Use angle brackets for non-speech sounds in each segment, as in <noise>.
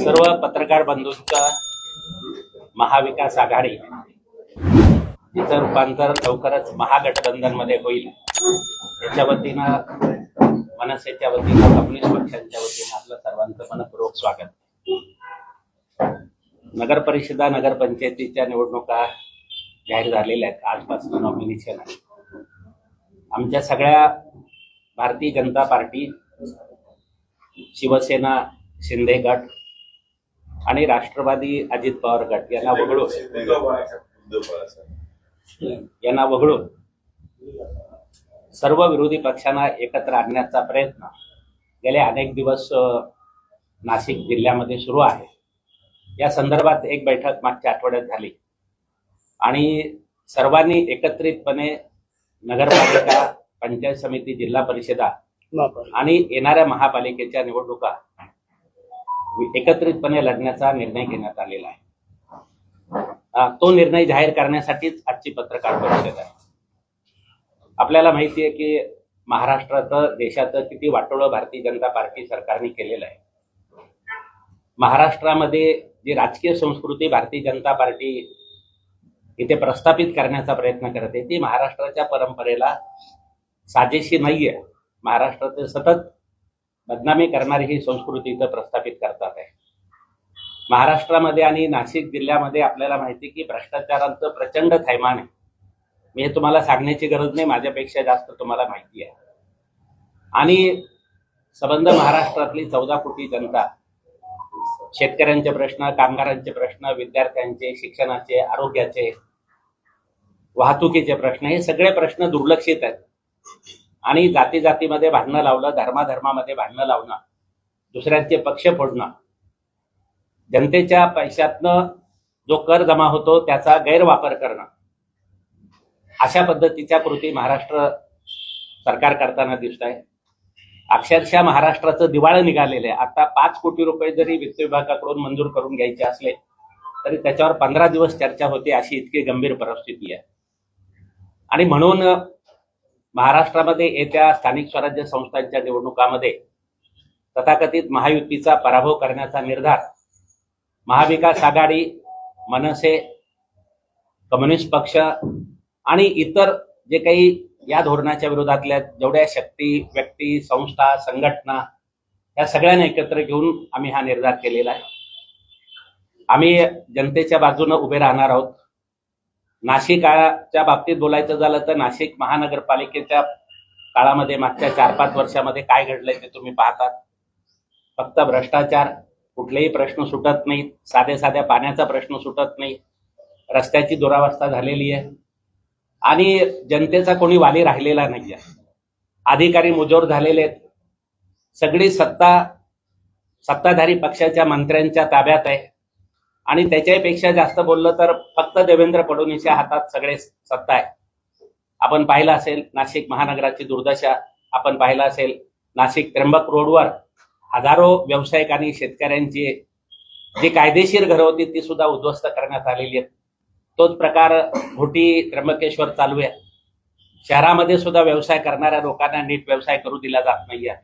सर्व पत्रकार बंधूंचा महाविकास आघाडी तिचं रूपांतर लवकरच महागठबंधनमध्ये होईल. याच्या वतीनं मनसेच्या वतीनं कम्युनिस्ट पक्षांच्या वतीनं आपलं सर्वांचं मनपूर्वक स्वागत. नगर परिषदा नगरपंचायतीच्या निवडणुका जाहीर झालेल्या आहेत. आजपासून नॉमिनेशन आहे. आमच्या सगळ्या भारतीय जनता पार्टी शिवसेना शिंदे गट आणि राष्ट्रवादी अजित पवार गट यांना वगळून. यांना वगळून. सर्व विरोधी पक्षांना एकत्र आणण्याचा प्रयत्न. गेले अनेक दिवस नाशिक जिल्ह्यामध्ये सुरू आहे. या संदर्भात एक बैठक मागच्या आठवड्यात झाली. आणि सर्वांनी एकत्रितपणे नगरपालिका पंचायत समिती जिल्हा परिषदा आणि येणाऱ्या महापालिकेच्या निवडणुका एकत्रितपणे लढण्याचा निर्णय घेण्यात आलेला आहे. तो निर्णय जाहीर करण्यासाठीच आजची पत्रकार परिषद आहे आपल्याला माहिती आहे की महाराष्ट्राचं देशात किती वाटोळं भारतीय जनता पार्टी सरकारने केलेलं आहे. महाराष्ट्रामध्ये जी राजकीय संस्कृती भारतीय जनता पार्टी इथे प्रस्थापित करण्याचा प्रयत्न करते ती महाराष्ट्राच्या परंपरेला साजेशी नाहीये. महाराष्ट्रात सतत बदनामी करणारी ही संस्कृती इथं प्रस्थापित करतात आहे. महाराष्ट्रामध्ये आणि नाशिक जिल्ह्यामध्ये आपल्याला माहिती की भ्रष्टाचारांचं प्रचंड थैमान आहे. मी हे तुम्हाला सांगण्याची गरज नाही माझ्यापेक्षा जास्त तुम्हाला माहिती आहे. आणि संबंध महाराष्ट्रातली चौदा कोटी जनता शेतकऱ्यांचे प्रश्न कामगारांचे प्रश्न विद्यार्थ्यांचे शिक्षणाचे आरोग्याचे वाहतुकीचे प्रश्न हे सगळे प्रश्न दुर्लक्षित आहेत. आणि जाती जातीमध्ये भांडणं लावलं धर्माधर्मामध्ये भांडणं लावणं दुसऱ्यांचे पक्ष फोडणं. जनतेच्या पैशातनं जो कर जमा होतो त्याचा गैरवापर करणं. अशा पद्धतीच्या कृती महाराष्ट्र सरकार करताना दिसत आहे अक्षरशः महाराष्ट्राचं दिवाळं निघालेलं आहे. आता पाच कोटी रुपये जरी वित्त विभागाकडून मंजूर करून घ्यायचे असले तरी त्याच्यावर पंधरा दिवस चर्चा होते अशी इतकी गंभीर परिस्थिती आहे. आणि म्हणून महाराष्ट्रामध्ये येत्या स्थानिक स्वराज्य संस्थांच्या निवडणुकामध्ये तथाकथित महायुतीचा पराभव करण्याचा निर्धार महाविकास आघाडी मनसे कम्युनिस्ट पक्ष आणि इतर जे काही या धोरणाच्या विरोधातल्या जेवढ्या शक्ती व्यक्ती संस्था संघटना या सगळ्यांना एकत्र घेऊन आम्ही हा निर्धार केलेला आहे. आम्ही जनतेच्या बाजूने उभे राहणार आहोत. नाशिकाच्या बाबतीत बोलायचं झालं तर नाशिक महानगरपालिकेच्या काळामध्ये मागच्या चार पाच वर्षामध्ये काय घडलंय ते तुम्ही पाहतात. फक्त भ्रष्टाचार कुठलेही प्रश्न सुटत नाहीत. साध्या साध्या पाण्याचा प्रश्न सुटत नाही. रस्त्याची दुरावस्था झालेली आहे. आणि जनतेचा कोणी वाली राहिलेला नाहीये. अधिकारी मुजोर झालेले आहेत. सगळी सत्ता सत्ताधारी पक्षाच्या मंत्र्यांच्या ताब्यात आहे. आणि त्याच्यापेक्षा जास्त बोललं तर फक्त देवेंद्र फडणवीसच्या हातात सगळे सत्ता आहे. आपण पाहिलं असेल नाशिक महानगराची दुर्दशा आपण पाहिलं असेल नाशिक त्र्यंबक रोडवर हजारो व्यावसायिक आणि शेतकऱ्यांची जी कायदेशीर घरं होती ती सुद्धा उद्ध्वस्त करण्यात आलेली आहेत. तोच प्रकार घोटी त्र्यंबकेश्वर चालू आहे. शहरामध्ये सुद्धा व्यवसाय करणाऱ्या लोकांना नीट व्यवसाय करू दिला जात नाहीये.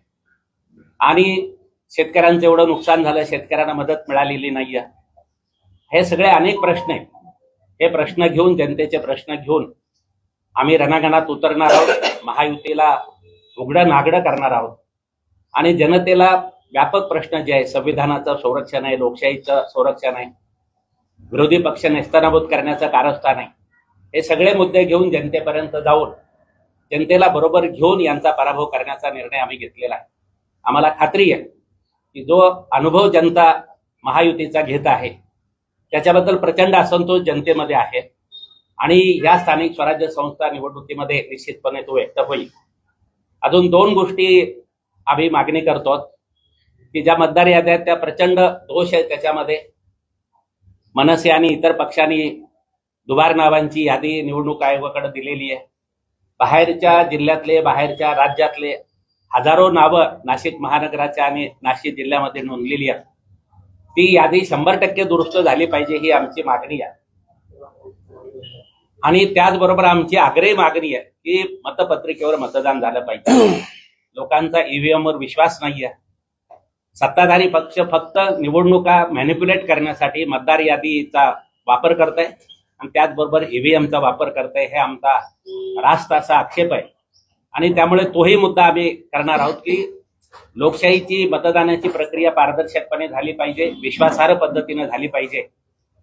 आणि शेतकऱ्यांचं एवढं नुकसान झालं शेतकऱ्यांना मदत मिळालेली नाहीये. हे सगळे अनेक प्रश्न आहेत. हे प्रश्न घेऊन जनतेचे प्रश्न घेऊन आम्ही रणांगणात उतरणार आहोत महायुतीला उघडं नागडं करणार आहोत. आणि जनतेला व्यापक प्रश्न जे आहे संविधानाचं संरक्षण आहे लोकशाहीचं संरक्षण आहे विरोधी पक्ष नेस्तनाभूत करण्याचं कारस्थान आहे. हे सगळे मुद्दे घेऊन जनतेपर्यंत जाऊन जनतेला बरोबर घेऊन यांचा पराभव करण्याचा निर्णय आम्ही घेतलेला आहे. आम्हाला खात्री आहे की जो अनुभव जनता महायुतीचा घेत आहे त्याच्याबद्दल प्रचंड असंतोष जनतेमध्ये आहे. आणि या स्थानिक स्वराज्य संस्था निवडणुकीमध्ये निश्चितपणे तो व्यक्त होईल. अजून दोन गोष्टी आम्ही मागणी करतो. की ज्या मतदार याद्या आहेत त्या प्रचंड दोष आहेत त्याच्यामध्ये. मनसे आणि इतर पक्षांनी दुबार नावांची यादी निवडणूक आयोगाकडे दिलेली आहे. बाहेरच्या जिल्ह्यातले बाहेरच्या राज्यातले हजारो नावं नाशिक महानगराच्या आणि नाशिक जिल्ह्यामध्ये नोंदलेली आहेत. ती यादी शंभर टक्के दुरुस्त झाली पाहिजे ही आमची मागणी आहे. आणि त्याचबरोबर आमची आग्रही मागणी आहे की मतपत्रिकेवर मतदान झालं पाहिजे. <clears throat> लोकांचा ईव्हीएम वर विश्वास नाहीये सत्ताधारी पक्ष फक्त निवडणुका मॅनिप्युलेट करण्यासाठी मतदार यादीचा वापर करत आहे आणि त्याचबरोबर ईव्हीएमचा वापर करत आहे हे आमचा रास्त असा आक्षेप आहे. आणि त्यामुळे तोही मुद्दा आम्ही करणार आहोत की लोकशाहीची मतदानाची प्रक्रिया पारदर्शकपणे झाली पाहिजे विश्वासार्ह पद्धतीने झाली पाहिजे.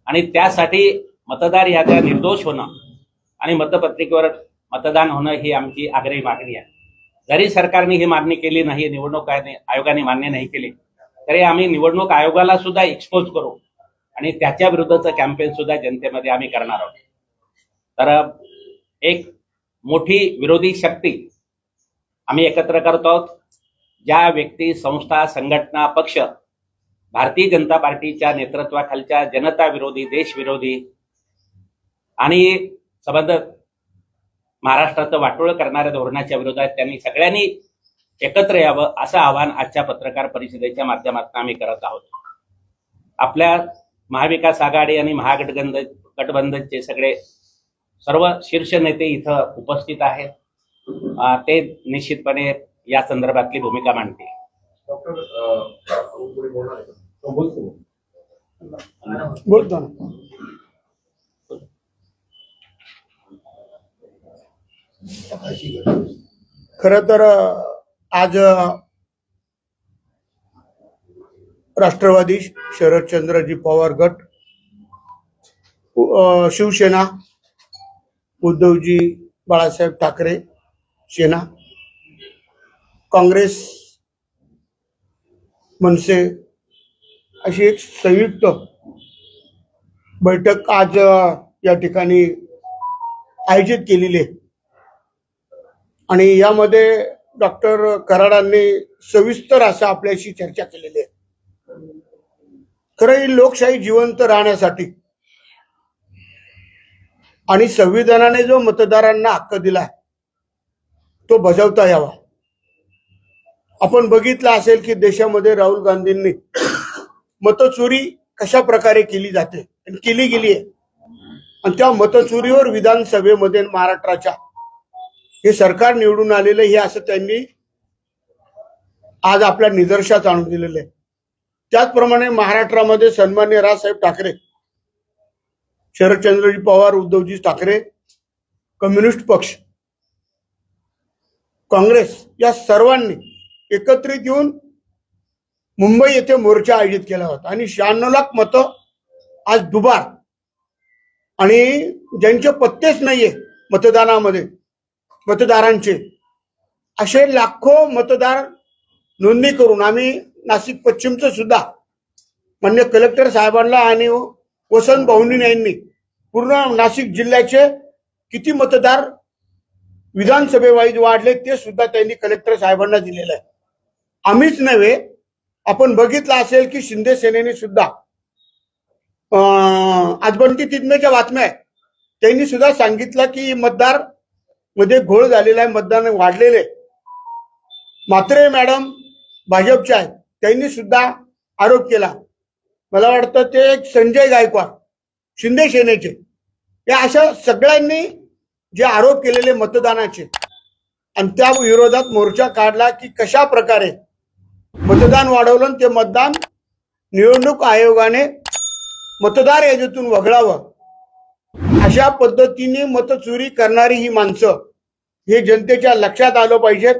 आणि त्यासाठी मतदार याद्या निर्दोष होणं आणि मतपत्रिकेवर मतदान होणं ही आमची आग्रही मागणी आहे. जरी सरकारने ही मागणी केली नाही निवडणूक आयोगाने आयोगाने मान्य नाही केली तरी आम्ही निवडणूक आयोगाला सुद्धा एक्सपोज करू आणि त्याच्या विरुद्धचं कॅम्पेन सुद्धा जनतेमध्ये आम्ही करणार आहोत. तर एक मोठी विरोधी शक्ती आम्ही एकत्र करतो आहोत. ज्या व्यक्ती संस्था संघटना पक्ष भारतीय जनता पार्टीच्या नेतृत्वाखालच्या जनता विरोधी देशविरोधी आणि संबंध महाराष्ट्राचं वाटोळ करणाऱ्या धोरणाच्या विरोधात त्यांनी सगळ्यांनी एकत्र यावं असं आवाहन आजच्या पत्रकार परिषदेच्या माध्यमातून आम्ही करत आहोत. आपल्या महाविकास आघाडी आणि महागठबंध गठबंधनचे सगळे सर्व शीर्ष नेते इथं उपस्थित आहेत. ते निश्चितपणे या संदर्भातली भूमिका मांडतील. का? हो, बोलतो. खर तर आज राष्ट्रवादी शरदचंद्रजी पवार गट शिवसेना उद्धवजी बाळासाहेब ठाकरे सेना काँग्रेस मनसे अशी एक संयुक्त बैठक आज या ठिकाणी आयोजित केलेली आहे. आणि यामध्ये डॉक्टर कराडांनी सविस्तर असं आपल्याशी चर्चा केलेली आहे. खरं ही लोकशाही जिवंत राहण्यासाठी आणि संविधानाने जो मतदारांना हक्क दिलाय तो बजावता यावा. आपण बघितलं असेल की देशामध्ये राहुल गांधींनी मतचोरी कशा प्रकारे केली जाते आणि केली गेली आहे. आणि त्या मतचोरीवर विधानसभेमध्ये महाराष्ट्राच्या हे सरकार निवडून आलेलं हे असं त्यांनी आज आपल्या निदर्शात आणून दिलेलं आहे. त्याचप्रमाणे महाराष्ट्रामध्ये सन्मान्य राजसाहेब ठाकरे शरदचंद्रजी पवार उद्धवजी ठाकरे कम्युनिस्ट पक्ष काँग्रेस या सर्वांनी एकत्रित येऊन मुंबई येथे मोर्चा आयोजित केला होता. आणि शहाण्णव लाख मतं आज दुबार. आणि ज्यांचे पत्तेच नाहीये मतदानामध्ये मतदारांचे असे लाखो मतदार नोंदणी करून आम्ही नाशिक पश्चिमचं सुद्धा मान्य कलेक्टर साहेबांना आणि वसंत भाऊनी यांनी पूर्ण नाशिक जिल्ह्याचे किती मतदार विधानसभेवाईज वाढले ते सुद्धा त्यांनी कलेक्टर साहेबांना दिलेलं आहे. आम्हीच नव्हे आपण बघितलं असेल की शिंदे सेनेने सुद्धा अं, आज तिथमेच्या बातम्या आहेत. त्यांनी सुद्धा सांगितलं की मतदारमध्ये घोळ झालेला आहे मतदान वाढलेले मात्रे मॅडम भाजपच्या आहेत. त्यांनी सुद्धा आरोप केला. मला वाटतं ते एक संजय गायकवाड शिंदे सेनेचे. या अशा सगळ्यांनी जे आरोप केलेले मतदानाचे आणि त्या विरोधात मोर्चा काढला की कशा प्रकारे मतदान वाढवलं ते मतदान निवडणूक आयोगाने मतदार यादीतून वगळावं. अशा पद्धतीने मतचोरी करणारी ही माणसं हे जनतेच्या लक्षात आलं पाहिजेत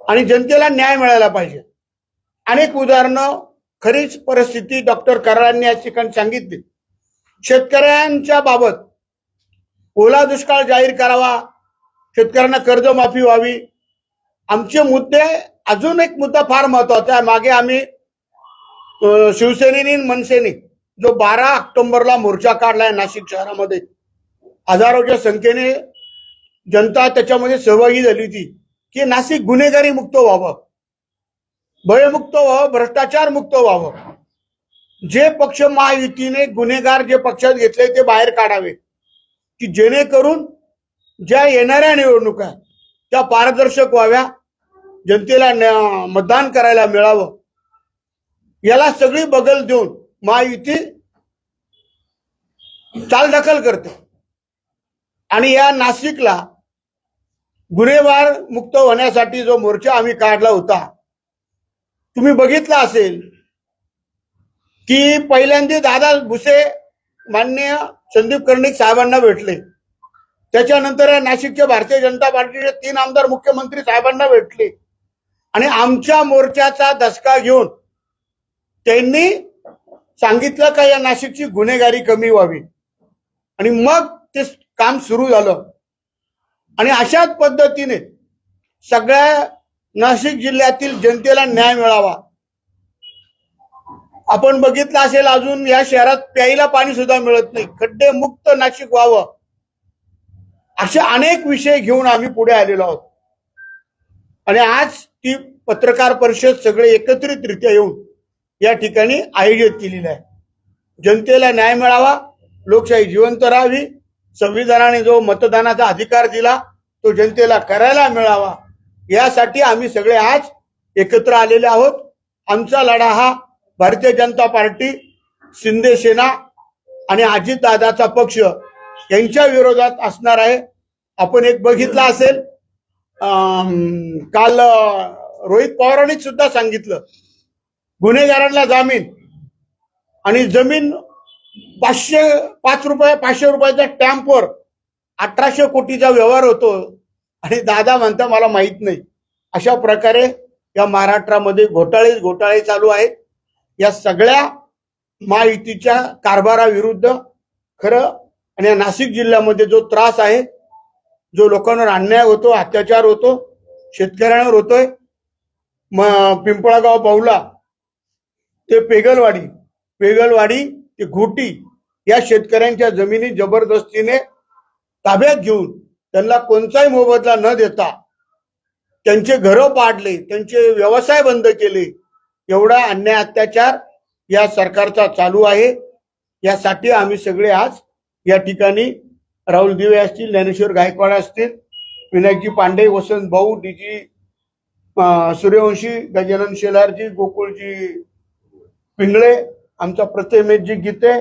आणि जनतेला न्याय मिळाला पाहिजे. अनेक उदाहरणं खरीच परिस्थिती डॉक्टर करारांनी या ठिकाणी सांगितली. शेतकऱ्यांच्या बाबत ओला दुष्काळ जाहीर करावा शेतकऱ्यांना कर्जमाफी व्हावी. आमचे मुद्दे अजून एक मुद्दा फार महत्त्वाचा आहे. मागे आम्ही शिवसेनेनी शिवसेनेने मनसेने जो बारा ऑक्टोबरला मोर्चा काढलाय नाशिक शहरामध्ये हजारोच्या संख्येने जनता त्याच्यामध्ये सहभागी झाली होती की नाशिक गुन्हेगारी मुक्त व्हावं भयमुक्त व्हावं भ्रष्टाचार मुक्त व्हावं. जे पक्ष महायुतीने गुन्हेगार जे पक्षात घेतले ते बाहेर काढावे की जेणेकरून ज्या येणाऱ्या निवडणुका त्या पारदर्शक व्हाव्या जनतेला न्या- मतदान करायला मिळावं. याला सगळी बगल देऊन महायुती चालढकल करते. आणि या नाशिकला गुन्हेगार मुक्त होण्यासाठी जो मोर्चा आम्ही काढला होता तुम्ही बघितला असेल की पहिल्यांदा दादा भुसे माननीय संदीप कर्णिक साहेबांना भेटले. त्याच्यानंतर या भारतीय जनता पार्टीचे तीन आमदार मुख्यमंत्री साहेबांना भेटले. आणि आमच्या मोर्चाचा दसका घेऊन त्यांनी सांगितलं का या नाशिकची गुन्हेगारी कमी व्हावी. आणि मग ते काम सुरू झालं. आणि अशाच पद्धतीने सगळ्या नाशिक जिल्ह्यातील जनतेला न्याय मिळावा. आपण बघितलं असेल अजून या शहरात प्यायला पाणी सुद्धा मिळत नाही. खड्डे मुक्त नाशिक व्हावं. असे अनेक विषय घेऊन आम्ही पुढे आलेलो आहोत. आणि आज ती पत्रकार परिषद सगळे एकत्रितरित्या येऊन या ठिकाणी आयोजित केलेली आहे. जनतेला न्याय मिळावा लोकशाही जिवंत राहावी संविधानाने जो मतदानाचा अधिकार दिला तो जनतेला करायला मिळावा यासाठी आम्ही सगळे आज एकत्र आलेले आहोत. आमचा लढा हा भारतीय जनता पार्टी शिंदे सेना आणि अजितदादाचा पक्ष यांच्या विरोधात असणार आहे. आपण एक बघितला असेल काल रोहित पवारांनी सुद्धा सांगितलं. गुन्हेगारांना जामीन आणि जमीन पाचशे पाच रुपये पाचशे रुपयाच्या टॅम्पवर अठराशे कोटीचा व्यवहार होतो. आणि दादा म्हणता मला माहीत नाही. अशा प्रकारे या महाराष्ट्रामध्ये घोटाळे घोटाळे चालू आहेत. या सगळ्या महायुतीच्या कारभाराविरुद्ध खरं आणि या नाशिक जिल्ह्यामध्ये जो त्रास आहे जो लोकांवर अन्याय होतो अत्याचार होतो शेतकऱ्यांवर होतोय पिंपळागाव बावला ते पेगलवाडी पेगलवाडी ते घोटी या शेतकऱ्यांच्या जमिनी जबरदस्तीने ताब्यात घेऊन त्यांना कोणताही मोबदला न देता त्यांचे घरं पाडले त्यांचे व्यवसाय बंद केले एवढा अन्याय अत्याचार या सरकारचा चालू आहे. यासाठी आम्ही सगळे आज या ठिकाणी राहुल दिवे असतील ज्ञानेश्वर गायकवाड असतील विनायकजी पांडे वसंत भाऊ डीजी सूर्यवंशी गजानन शेलारजी गोकुळजी पिंगळे आमचा प्रतिमेशजी गीते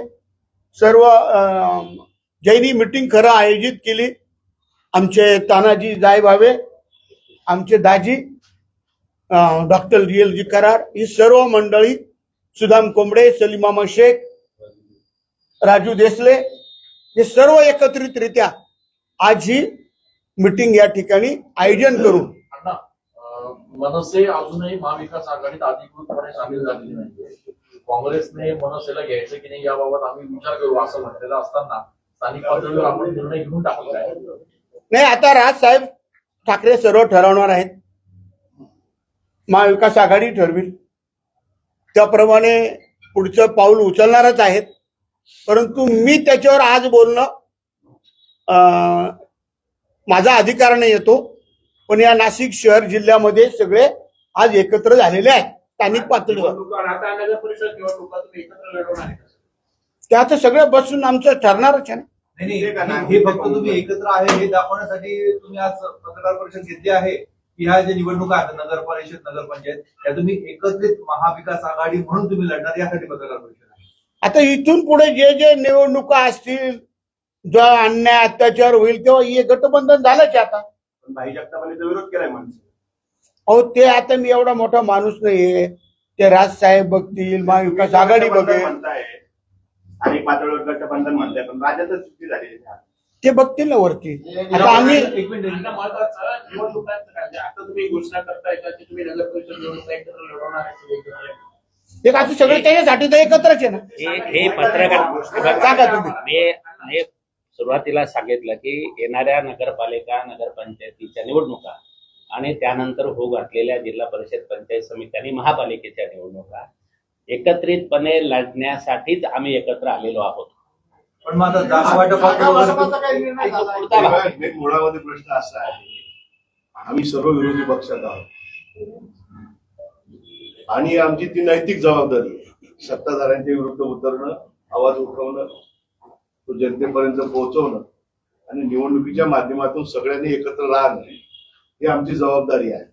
सर्व जैनी ज्यांनी मिटिंग खरं आयोजित केली आमचे तानाजी जायभावे आमचे दाजी डॉक्टर रियल जी करार ही सर्व मंडळी सुदाम कोंबडे सलीमामा शेख राजू देसले हे सर्व एकत्रितरित्या आज ही मिटिंग या ठिकाणी आयोजन अं, मनसे अजूनही महाविकास आघाडीत अधिकृतपणे सामील झालेली नाहीये. काँग्रेसने मनसेला घ्यायचं की नाही याबाबत आम्ही विचार करू असं म्हटलेलं असताना स्थानिक पातळीवर आपण निर्णय घेऊन टाकला आहे नाही आता राजसाहेब ठाकरे सर्व ठरवणार आहेत. महाविकास आघाडी ठरविल. त्याप्रमाणे पुढचं पाऊल उचलणारच आहेत. परंतु मी त्याच्यावर आज बोलणं अं, माझा अधिकार नाही येतो पण या नाशिक शहर जिल्ह्यामध्ये सगळे आज एकत्र झालेले आहेत. स्थानिक पातळीवर? त्याचं सगळं बसून आमचं ठरणारच आहे ना. नाही नाही, हे फक्त तुम्ही एकत्र आहे हे दाखवण्यासाठी तुम्ही आज पत्रकार परिषद घेतली आहे. की ह्या ज्या निवडणुका आहेत नगर परिषद नगरपंचायत त्या तुम्ही एकत्रित महाविकास आघाडी म्हणून तुम्ही लढणार यासाठी पत्रकार परिषद आता इथून पुढे जे जे निवडणुका असतील जो अन्याय अत्याचार होईल तेव्हा हे गटबंधन झालंच आता? पण भाई जगतापालीचा विरोध केलाय माणसं. अहो ते आता मी एवढा मोठा माणूस नाहीये. ते राजसाहेब बघतील महाविकास आघाडी बघेल. स्थानिक पातळीवर गटबंधन म्हणताय पण राज्यातच चुकी झालेली आहे. ते बघतील ना वरती. आता आम्ही एक मिनिट. अण्णा महत्वाचं निवडणुकांचं काय? आता तुम्ही घोषणा करताय का की तुम्ही नगर परिषद निवडणुका एकत्र लढवणार आहे? सगळे एकत्र? एक आता सगळे त्याच्यासाठी तर एकत्रच आहे ना हे हे पत्रकार सांगा तुम्ही. मी मी सुरुवातीला सांगितलं की येणाऱ्या नगरपालिका नगरपंचायतीच्या निवडणुका आणि त्यानंतर होऊ घातलेल्या जिल्हा परिषद पंचायत समिती आणि महापालिकेच्या निवडणुका एकत्रितपणे लढण्यासाठीच आम्ही एकत्र आलेलो आहोत पण मग आता जागा वाटपाचं वगैरे तो पुढचा भाग. हे मुळामध्ये प्रश्न असा आहे आम्ही सर्व विरोधी पक्षात आहोत आणि आमची ती नैतिक जबाबदारी आहे. सत्ताधाऱ्यांच्या विरुद्ध उतरणं आवाज उठवणं तो जनतेपर्यंत पोहोचवणं आणि निवडणुकीच्या माध्यमातून सगळ्यांनी एकत्र राहणं ही आमची जबाबदारी आहे.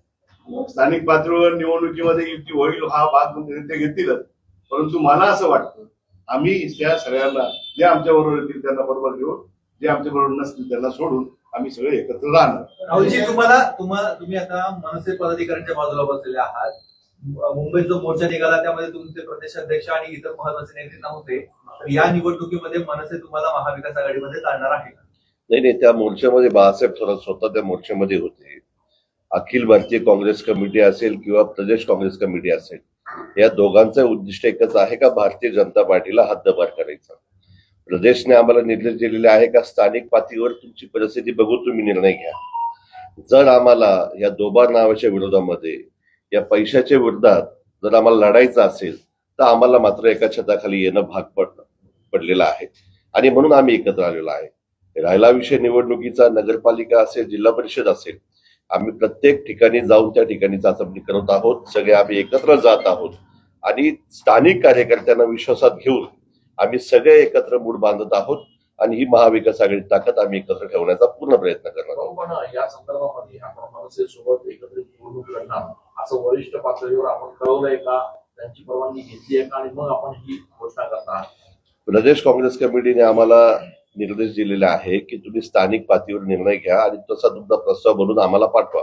स्थानिक पातळीवर निवडणुकीमध्ये युती होईल हा भाग ते घेतीलच. परंतु मला असं वाटतं आम्ही त्या सगळ्यांना जे आमच्या बरोबर येतील त्यांना बरोबर घेऊन जे आमच्या बरोबर नसतील त्यांना सोडून आम्ही सगळे एकत्र राहणार. राहुलजी तुम्हाला तुम्हाला तुम्ही आता मनसे पदाधिकाऱ्यांच्या बाजूला बसलेले आहात. मुंबईत जो मोर्चा निघाला त्यामध्ये तुमचे प्रदेशाध्यक्ष आणि इतर महत्त्वाचे नेते नव्हते. तर या निवडणुकीमध्ये मनसे तुम्हाला महाविकास आघाडीमध्ये जाणार आहे. नाही नाही त्या मोर्चामध्ये बाळासाहेब थोरात स्वतः त्या मोर्चामध्ये होते. अखिल भारतीय काँग्रेस कमिटी असेल किंवा प्रदेश काँग्रेस कमिटी असेल या दोघांचं उद्दिष्ट एकच आहे का भारतीय जनता पार्टीला हद्दपार करायचा? प्रदेशने आम्हाला निर्देश दिलेले आहे का स्थानिक पातळीवर तुमची परिस्थिती बघून तुम्ही निर्णय घ्या. जर आम्हाला या दोबार नावाच्या विरोधामध्ये या पैशाच्या विरोधात जर आम्हाला लढायचं असेल तर आम्हाला मात्र एका छताखाली येणं भाग पड पडलेलं आहे. आणि म्हणून आम्ही एकत्र आलेलो आहे. राहिला विषय निवडणुकीचा नगरपालिका असेल जिल्हा परिषद असेल आम्ही प्रत्येक ठिकाणी जाऊन त्या ठिकाणी चाचपणी करत आहोत. सगळे आम्ही एकत्र जात आहोत. आणि स्थानिक कार्यकर्त्यांना विश्वासात घेऊन आम्ही सगळे एकत्र मूड बांधत आहोत. आणि ही महाविकास आघाडी ताकद आम्ही एकत्र ठेवण्याचा पूर्ण प्रयत्न करणार आहोत. पण या संदर्भामध्ये आपण मनसेसोबत एकत्रित निवडणूक लढणार असं वरिष्ठ पातळीवर आपण कळवलंय का? त्यांची परवानगी घेतली आहे का? आणि मग आपण ही घोषणा करणार प्रदेश काँग्रेस कमिटीने आम्हाला निर्देश दिलेले आहे की तुम्ही स्थानिक पातळीवर निर्णय घ्या आणि तसा तुमचा प्रस्ताव बनवून आम्हाला पाठवा.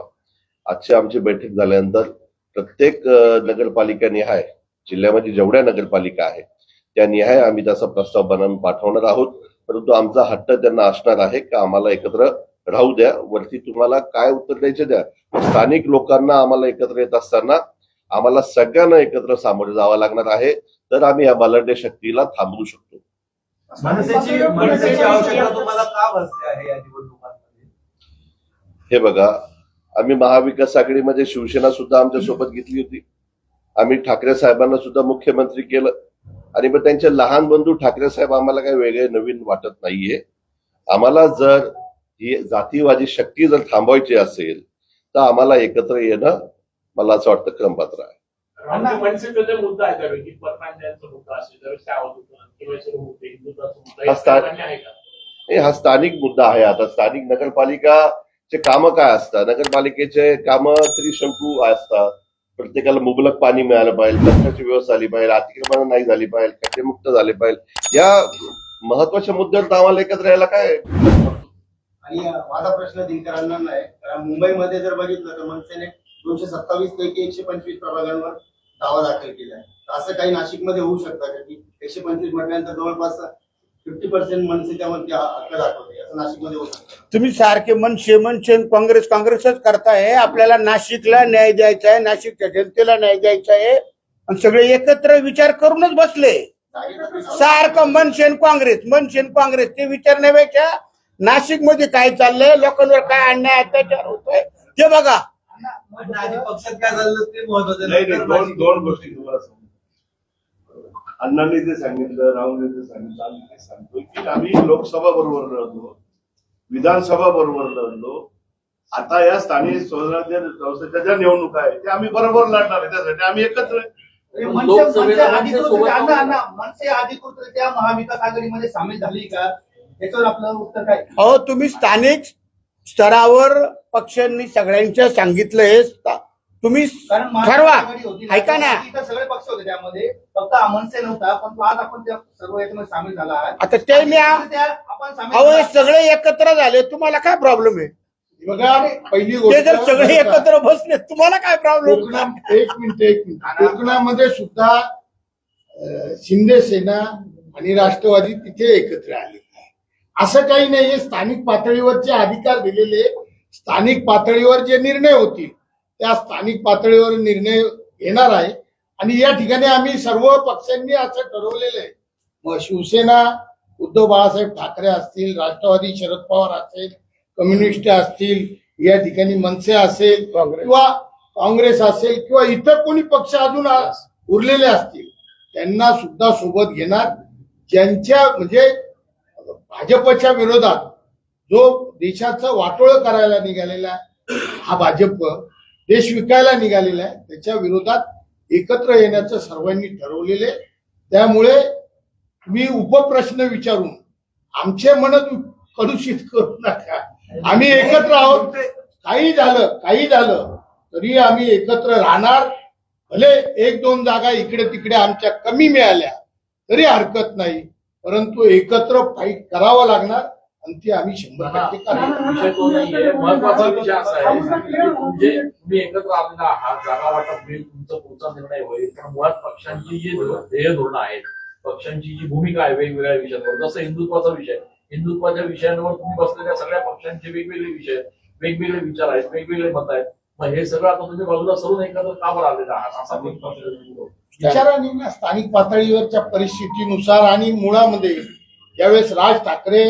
आजची आमची बैठक झाल्यानंतर प्रत्येक नगरपालिका निहाय जिल्ह्यामध्ये जेवढ्या नगरपालिका आहेत त्या निहाय आम्ही तसा प्रस्ताव बनवून पाठवणार आहोत. परंतु आमचा हट्ट त्यांना असणार आहे का आम्हाला एकत्र राहू द्या. वरती तुम्हाला काय उत्तर द्यायचे द्या. स्थानिक लोकांना आम्हाला एकत्र येत असताना आम्हाला सगळ्यांना एकत्र सामोरे जावं लागणार आहे. तर आम्ही या बलाढ्य शक्तीला थांबवू शकतो. मनसेची मनसेची आवश्यकता तुम्हाला का भासते आहे या निवडणुकांमध्ये? हे बघा आम्ही महाविकास आघाडीमध्ये शिवसेना सुद्धा आमच्यासोबत घेतली होती. आम्ही ठाकरे साहेबांना सुद्धा मुख्यमंत्री केलं. आणि मग त्यांचे लहान बंधू ठाकरे साहेब आम्हाला काही वेगळे नवीन वाटत नाहीये. आम्हाला जर ही जातीवादी शक्ती जर थांबवायची असेल तर आम्हाला एकत्र येणं मला असं वाटतं क्रमपात्र आहे. हा स्थानिक मुद्दा आहे आता. स्थानिक नगरपालिकाचे कामं काय असतात? नगरपालिकेचे कामं त्रिशंकू असतात. प्रत्येकाला मुबलक पाणी मिळालं पाहिजे कचऱ्याची व्यवस्था झाली पाहिजे अतिक्रमण नाही झाली पाहिजे कचरेमुक्त झाले पाहिजे. या महत्त्वाच्या मुद्द्यावर आम्हाला एकत्र यायला काय? आणि माझा प्रश्न दिनकरांना नाही कारण मुंबईमध्ये जर बघितलं तर मनसेने दोनशे सत्तावीस पैकी एकशे पंचवीस प्रभागांवर दावा दाखल केला आहे. असं काही नाशिकमध्ये होऊ शकतं का की एकशे पंचवीस म्हटल्यानंतर जवळपास फिफ्टी पर्सेंट मनसे त्यावरती हक्क दाखवते असं नाशिकमध्ये तुम्ही सारखे मनसे मनसे काँग्रेस काँग्रेसच करताय. आपल्याला नाशिकला न्याय द्यायचा आहे नाशिकच्या जनतेला न्याय द्यायचा आहे. आणि सगळे एकत्र विचार करूनच बसले. सारखं आणि काँग्रेस आणि काँग्रेस ते विचारण्यापेक्षा नाशिकमध्ये काय चाललंय लोकांवर काय अन्याय अत्याचार होतोय? ते बघा. पक्षात काय झालं ते महत्वाचं नाही नाही दोन दोन गोष्टी तुम्हाला अण्णांनी ते सांगितलं राहुलने ते सांगितलं आम्ही ते सांगतो की आम्ही लोकसभा बरोबर लढलो विधानसभा बरोबर लढलो. आता या स्थानिक स्वराज्य संस्थेच्या ज्या निवडणुका आहेत त्या आम्ही बरोबर लढणार आहे त्यासाठी आम्ही एकत्र मनसे अधिकृतरित्या महाविकास आघाडीमध्ये सामील झाली का? याच्यावर आपलं उत्तर काय? अहो तुम्ही स्थानिक स्तरावर पक्षांनी सगळ्यांच्या सांगितलंय स्था- तुम्ही ठरवा. ऐका ना. सगळे पक्ष होते त्यामध्ये. फक्त मनसे नव्हता पण आज आपण त्या सर्व याच्यामध्ये सामील झाला. आता ते मी आपण. सगळे एकत्र झाले तुम्हाला काय प्रॉब्लेम आहे? बघा पहिली गोष्ट जर सगळे एकत्र बसले तुम्हाला काय प्रॉब्लेम एक मिनिट एक मिनिट. कोकणामध्ये सुद्धा शिंदे सेना आणि राष्ट्रवादी तिथे एकत्र आले असं काही नाहीये स्थानिक पातळीवरचे अधिकार दिलेले स्थानिक पातळीवर जे निर्णय होतील त्या स्थानिक पातळीवर निर्णय येणार आहे. आणि या ठिकाणी आम्ही सर्व पक्षांनी असं ठरवलेलं आहे. मग शिवसेना उद्धव बाळासाहेब ठाकरे असतील राष्ट्रवादी शरद पवार असेल कम्युनिस्ट असतील या ठिकाणी मनसे असेल किंवा काँग्रेस असेल किंवा इतर कोणी पक्ष अजून उरलेले असतील त्यांना सुद्धा सोबत घेणार. ज्यांच्या म्हणजे भाजपच्या विरोधात जो देशाचं वाटोळं करायला निघालेला आहे, हा भाजप देश विकायला निघालेला आहे. त्याच्या विरोधात एकत्र येण्याचं सर्वांनी ठरवलेले त्यामुळे मी उपप्रश्न विचारून आमचे मन कलुषित करू नका. आम्ही एकत्र आहोत. काही झालं काही झालं तरी आम्ही एकत्र राहणार. भले एक दोन जागा इकडे तिकडे आमच्या कमी मिळाल्या तरी हरकत नाही. परंतु एकत्र फाईट करावं लागणार. आणि ती आम्ही शंभर टक्के विषय तो नाहीये. महत्त्वाचा विषय असा आहे की म्हणजे तुम्ही एकत्र आलेला आहात जागा वाटप होईल तुमचा पुढचा निर्णय होईल पण मुळात पक्षांची जी ध्येय धोरणं आहेत पक्षांची जी भूमिका आहे वेगवेगळ्या विषयांवर जसं हिंदुत्वाचा विषय हिंदुत्वाच्या विषयांवर तुम्ही बसलेल्या सगळ्या पक्षांचे वेगवेगळे विषय आहेत, वेगवेगळे विचार आहेत वेगवेगळे मत आहेत. मग हे सगळं आता तुम्ही बाजूला सरून एकत्र का बरं आलेला आहात? असा येतो. विचाराने ना स्थानिक पातळीवरच्या परिस्थितीनुसार आणि मुळामध्ये यावेळेस राज ठाकरे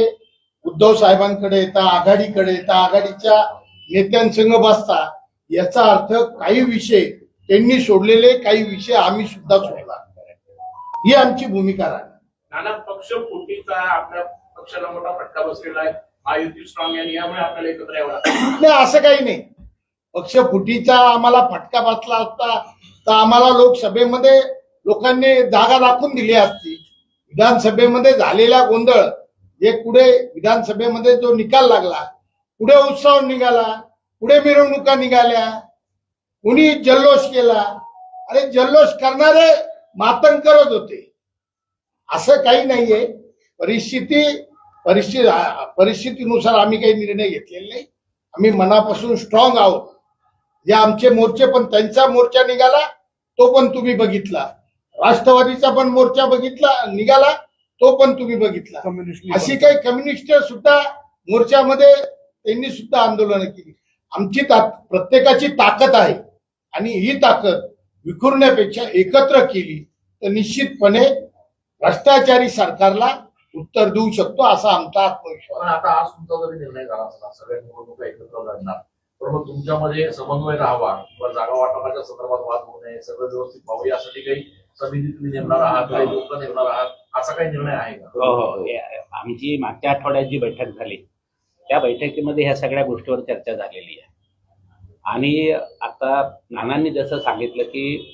उद्धव साहेबांकडे येतात आघाडीकडे येतात आघाडीच्या नेत्यांसंग बसता याचा अर्थ काही विषय त्यांनी सोडलेले काही विषय आम्ही सुद्धा सोडला. ही आमची भूमिका राहणार. नाना पक्ष फुटीचा आपल्या पक्षाला मोठा फटका बसलेला आहे. महायुती स्ट्रॉंग आहे आणि यामुळे आपल्याला एकत्र यावं लागतं. नाही असं काही नाही. पक्ष फुटीचा आम्हाला फटका बसला असता तर आम्हाला लोकसभेमध्ये लोकांनी जागा दाखवून दिली असती. विधानसभेमध्ये झालेला गोंधळ जे पुढे विधानसभेमध्ये जो निकाल लागला पुढे उत्सव निघाला पुढे मिरवणुका निघाल्या कुणी जल्लोष केला अरे जल्लोष करणारे मातंग करत होते. असं काही नाहीये. परिस्थिती परिस्थिती परिस्थितीनुसार आम्ही काही निर्णय घेतलेले नाही. आम्ही मनापासून स्ट्रॉंग आहोत. जे आमचे मोर्चे पण त्यांचा मोर्चा निघाला तो पण तुम्ही बघितला. राष्ट्रवादीचा पण मोर्चा बघितला निघाला. तो पण तुम्ही बघितला. अशी काही कम्युनिस्ट सुद्धा मोर्चामध्ये त्यांनी सुद्धा आंदोलनं केली. आमची ता- प्रत्येकाची ताकद आहे. आणि ही ताकद विखुरण्यापेक्षा एकत्र केली तर निश्चितपणे भ्रष्टाचारी सरकारला उत्तर देऊ शकतो असा आमचा आत्मविश्वास. पण आता आज तुमचा जरी निर्णय झाला असला सगळ्या निवडणुका एकत्र लढणार. पण मग तुमच्यामध्ये समन्वय राहावा किंवा जागा वाटपाच्या संदर्भात वाद होऊ नये सगळं व्यवस्थित व्हावं यासाठी काही समिती तुम्ही नेमणार आहात काही लोक नेमणार आहात? असा काही निर्णय आहे का? हो हो. आमची मागच्या आठवड्यात जी बैठक झाली त्या बैठकीमध्ये ह्या सगळ्या गोष्टीवर चर्चा झालेली आहे. आणि आता नानांनी जसं सांगितलं की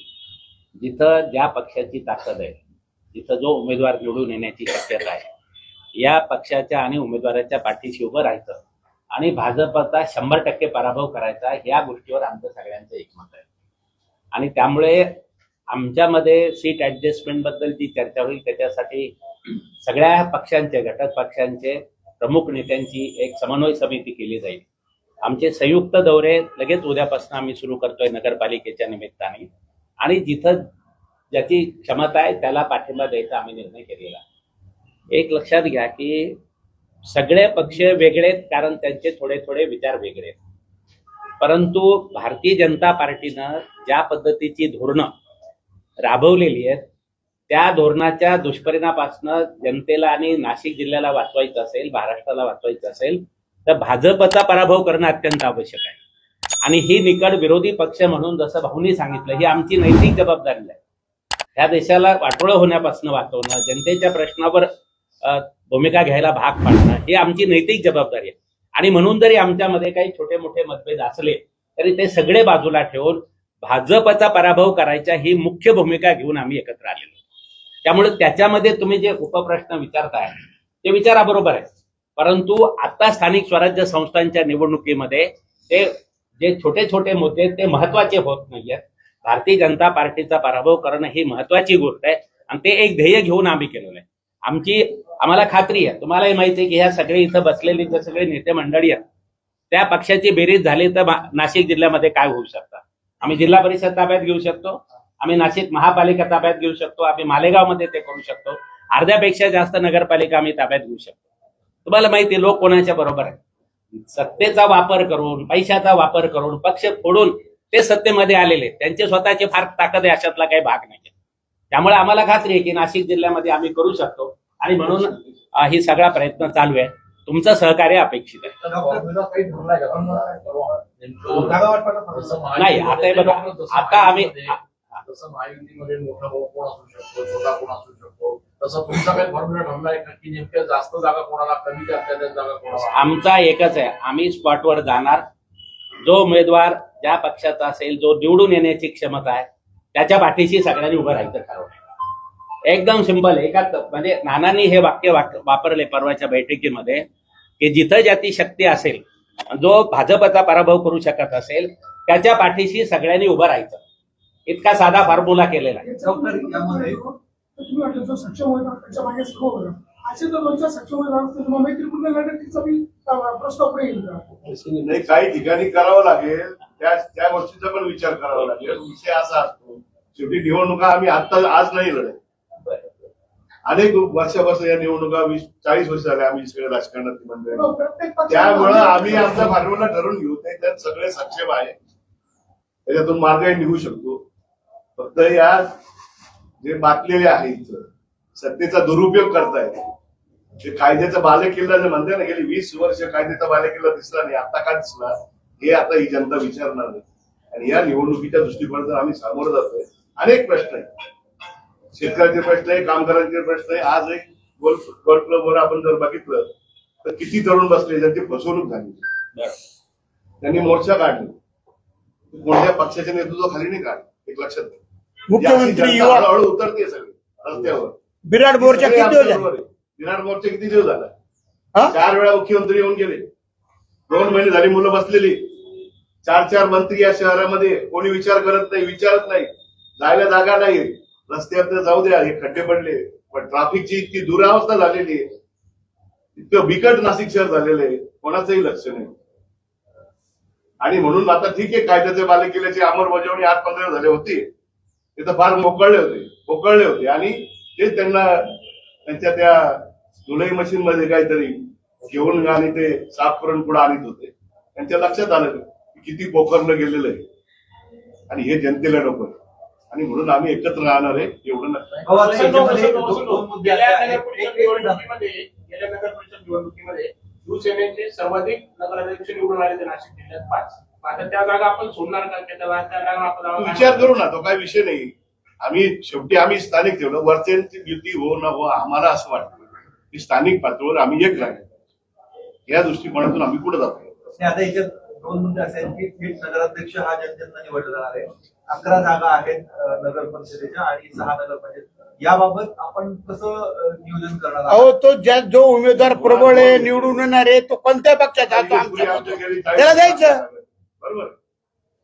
जिथं ज्या पक्षाची ताकद आहे जिथं जो उमेदवार निवडून येण्याची शक्यता आहे या पक्षाच्या आणि उमेदवाराच्या पाठीशी उभं राहायचं आणि भाजपचा शंभर टक्के पराभव करायचा या गोष्टीवर आमचं सगळ्यांचं एकमत आहे. आणि त्यामुळे आमच्यामध्ये सीट ऍडजस्टमेंटबद्दल जी चर्चा होईल. त्याच्यासाठी सगळ्या पक्षांचे घटक पक्षांचे प्रमुख नेत्यांची एक समन्वय समिती केली जाईल. आमचे संयुक्त दौरे लगेच उद्यापासून आम्ही सुरू करतोय नगरपालिकेच्या निमित्ताने. आणि जिथं ज्याची क्षमता आहे त्याला पाठिंबा द्यायचा आम्ही निर्णय केलेला एक लक्षात घ्या की सगळे पक्ष वेगळेत कारण त्यांचे थोडे थोडे विचार वेगळे परंतु भारतीय जनता पार्टीनं ज्या पद्धतीची धोरणं राबवलेली आहेत. त्या धोरणाच्या दुष्परिणामापासून जनतेला आणि नाशिक जिल्ह्याला वाचवायचं असेल महाराष्ट्राला वाचवायचं असेल तर भाजपचा पराभव करणं अत्यंत आवश्यक आहे. आणि ही निकड विरोधी पक्ष म्हणून जसं भाऊनी सांगितलं ही आमची नैतिक जबाबदारी आहे. ह्या देशाला वाटोळं होण्यापासून वाचवणं जनतेच्या प्रश्नावर भूमिका घ्यायला भाग पाडणं ही आमची नैतिक जबाबदारी आहे. आणि म्हणून जरी आमच्यामध्ये काही छोटे मोठे मतभेद असले तरी ते सगळे बाजूला ठेवून भाजपचा पराभव करायच्या ही मुख्य भूमिका घेऊन आम्ही एकत्र आलेलो. त्यामुळे त्याच्यामध्ये तुम्ही जे उपप्रश्न विचारताय ते विचारा बरोबर आहे परंतु आता स्थानिक स्वराज्य संस्थांच्या निवडणुकीमध्ये ते जे छोटे छोटे मुद्दे ते महत्त्वाचे होत नाहीयेत. भारतीय जनता पार्टीचा पराभव करणं ही महत्वाची गोष्ट आहे आणि ते एक ध्येय घेऊन आम्ही केलेलं आहे. आमची आम्हाला खात्री आहे. तुम्हालाही माहिती आहे की ह्या सगळे इथं बसलेली जे सगळे नेते मंडळी आहेत त्या पक्षाची बेरीज झाली तर नाशिक जिल्ह्यामध्ये काय होऊ शकतं? आम्ही जिल्हा परिषद ताब्यात घेऊ शकतो. आम्ही नाशिक महापालिका ताब्यात घेऊ शकतो. आम्ही मालेगावमध्ये ते करू शकतो. अर्ध्यापेक्षा जास्त नगरपालिका आम्ही ताब्यात घेऊ शकतो. तुम्हाला माहिती लोक कोणाच्या बरोबर आहे सत्तेचा वापर करून पैशाचा वापर करून पक्ष फोडून ते सत्तेमध्ये आलेले आहेत. त्यांचे स्वतःचे फार ताकद आहे अशातला काही भाग नाही त्यामुळे आम्हाला खात्री आहे की नाशिक जिल्ह्यामध्ये आम्ही करू शकतो. आणि म्हणून ही सगळा प्रयत्न चालू आहे. तुमचं सहकार्य अपेक्षित आहे. नाही, आता हे बघा, आता आम्ही- जसं महायुतीमध्ये मोठा भाऊ कोण असू शकतो छोटा कोण असू शकतो तसं तुमचा काही फॉर्म्युला ठरलाय का की नेमक्या जास्त जागा कोणाला कमी जास्त जागा कोणाला? आमचा एकच आहे आम्ही स्पॉटवर जाणार. जो उमेदवार ज्या पक्षाचा असेल जो निवडून येण्याची क्षमता आहे त्याच्या पाठीशी सगळ्यांनी उभं राहायचं ठरवलं एकदम सिंपल एकाच म्हणजे नानांनी हे वाक्य वाक- वापरले परवाच्या बैठकीमध्ये की जिथं ज्याची शक्ती असेल जो भाजपचा पराभव करू शकत असेल त्याच्या पाठीशी सगळ्यांनी उभं राहायचं. इतका साधा फॉर्म्युला केलेला? नाही काही ठिकाणी करावं लागेल. त्या त्या गोष्टीचा पण विचार करावा लागेल. विषय असा असतो. शेवटी निवडणुका आम्ही आता आज नाही लढत. अनेक वर्षापासून या निवडणुका वीस चाळीस वर्ष झाले आम्ही सगळे राजकारणात हो, त्यामुळं आम्ही आमचा फॉर्म्युला ठरवून घेऊ. ते त्यात सगळे सक्षम आहे. त्याच्यातून मार्गही निघू शकतो. फक्त या जे बातलेले आहे इथं सत्तेचा दुरुपयोग करतायत. ते कायद्याचा बालेकिल्ला जे म्हणते ना गेली वीस वर्ष कायद्याचा बालेकिल्ला दिसला नाही आता का दिसला? हे आता ही जनता विचारणार नाही. आणि या निवडणुकीच्या दृष्टिकोनातून आम्ही सामोरं जातोय. अनेक प्रश्न आहेत. शेतकऱ्याचे प्रश्न आहे कामगारांचे प्रश्न आहे. आज एक गोल्फ गोल्फ क्लबवर आपण जर बघितलं तर किती तरुण बसले ज्यांची फसवणूक झाली. त्यांनी मोर्चा काढले. कोणत्या पक्षाच्या नेतृत्वाखाली नाही काढले एक लक्षात घ्या. मुख्यमंत्री ही हळूहळू उतरते सगळी रस्त्यावर. विराट मोर्चा किती. विराट मोर्चा किती दिवस झाला? हा? चार वेळा मुख्यमंत्री येऊन गेले. दोन महिने झाली मुलं बसलेली. चार चार मंत्री या शहरामध्ये कोणी विचार करत नाही विचारत नाही. जायला जागा नाही. रस्त्यात जाऊ द्या हे खड्डे पडले. पण ट्राफिकची इतकी दुरावस्था झालेली आहे. इतकं बिकट नाशिक शहर झालेलं आहे. कोणाचंही लक्ष नाही. आणि म्हणून आता ठीक आहे कायद्याचे बाले केल्याची अंमलबजावणी आठ पंधरा झाले होती. ते तर फार मोकळले होते मोकळले होते. आणि ते त्यांना त्यांच्या त्या जुलै मशीन मध्ये काहीतरी घेऊन आणि ते साफ करून पुढे आणत होते. त्यांच्या लक्षात आलं की किती पोखरलं गेलेलं आहे. आणि हे जनतेला नको आणि म्हणून आम्ही एकत्र राहणार आहे एवढं. निवडणुकीमध्ये शिवसेनेचे सर्वाधिक नगराध्यक्ष निवडून आले ते नाशिक जिल्ह्यात पाच. आता त्या जागा आपण सोडणार का? त्या जागा आपण विचार करू ना तो काही विषय नाही. आम्ही शेवटी आम्ही स्थानिक ठेवलं. वरच्यांची युती हो न हो आम्हाला असं वाटतं. की स्थानिक पातळीवर आम्ही एक राहिलो. या दृष्टिकोनातून आम्ही पुढे जातो? आणि आता याच्यात दोन मुद्दे असे आहेत की थेट नगराध्यक्ष हा जनतेनं निवडला जाणार आहे. अकरा जागा आहेत नगर परिषदेच्या आणि सहा नगर पंचायत याबाबत आपण कसं नियोजन करणार अहो तो ज्या जो उमेदवार प्रबळ आहे निवडून येणार आहे तो कोणत्या पक्षाचा तो आमचा त्याला द्यायचं. बरोबर.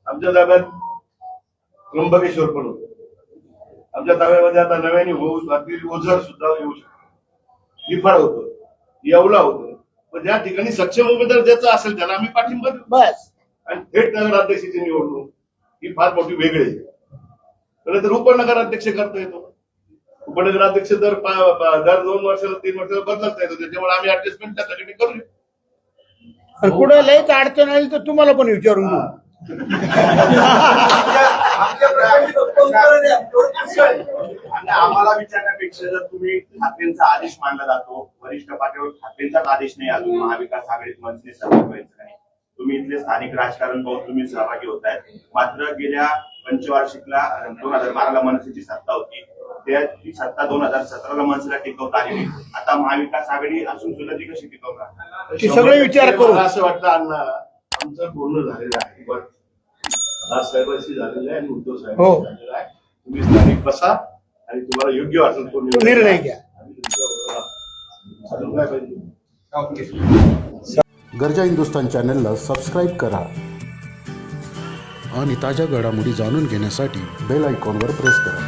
आमच्या ताब्यात त्र्यंबकेश्वर पण होतं. आमच्या ताब्यामध्ये आता नव्याने होऊ अगदी ओझर सुद्धा येऊ शकतो. निफाड होतं. येवला होतं. पण ज्या ठिकाणी सक्षम उमेदवार ज्याचा असेल त्याला आम्ही पाठिंबा देऊ. बस. आणि थेट नगराध्यक्षाची निवडणूक ही फार मोठी वेगळी आहे. खरं तर उपनगराध्यक्ष करता येतो. उपनगराध्यक्ष दर दर दोन वर्षाला तीन वर्षाला बदलता येतो. त्याच्यामुळे आम्ही ऍडजस्टमेंट त्या ठिकाणी करूया आणि पुढे लयच अडचण आली तर तुम्हाला पण विचारून घेऊ. <laughs> <laughs> आमच्या प्रश्नांची उत्तरं द्या. आणि आम्हाला विचारण्यापेक्षा जर तुम्ही ठाकरेंचा आदेश मानला जातो वरिष्ठ पातळीवर ठाकरेंचाच आदेश नाही अजून महाविकास आघाडीत मंत्री नाही. तुम्ही इथले स्थानिक राजकारण पाहून तुम्ही सहभागी होत आहेत मात्र गेल्या पंचवार्षिकला दोन हजार बाराला मनसेची सत्ता होती त्या ती सत्ता दोन हजार सतराला मनसेला टिकवता आली नाही. आता महाविकास आघाडी असून सुद्धा ती कशी टिकवणार? सगळे विचार करू. असं वाटतं अण्णा आमचं बोलणं झालेलं आहे. पण राजसाहेबांशी झालेलं आहे आणि उद्धव हो. साहेबांशी झालेलं आहे. तुम्ही स्थानिक बसा. आणि तुम्हाला योग्य वाटेल तो निर्णय घ्या. गरजा हिंदुस्तान चॅनलला सबस्क्राईब करा आणि ताज्या घडामोडी जाणून घेण्यासाठी बेल आयकॉनवर प्रेस करा.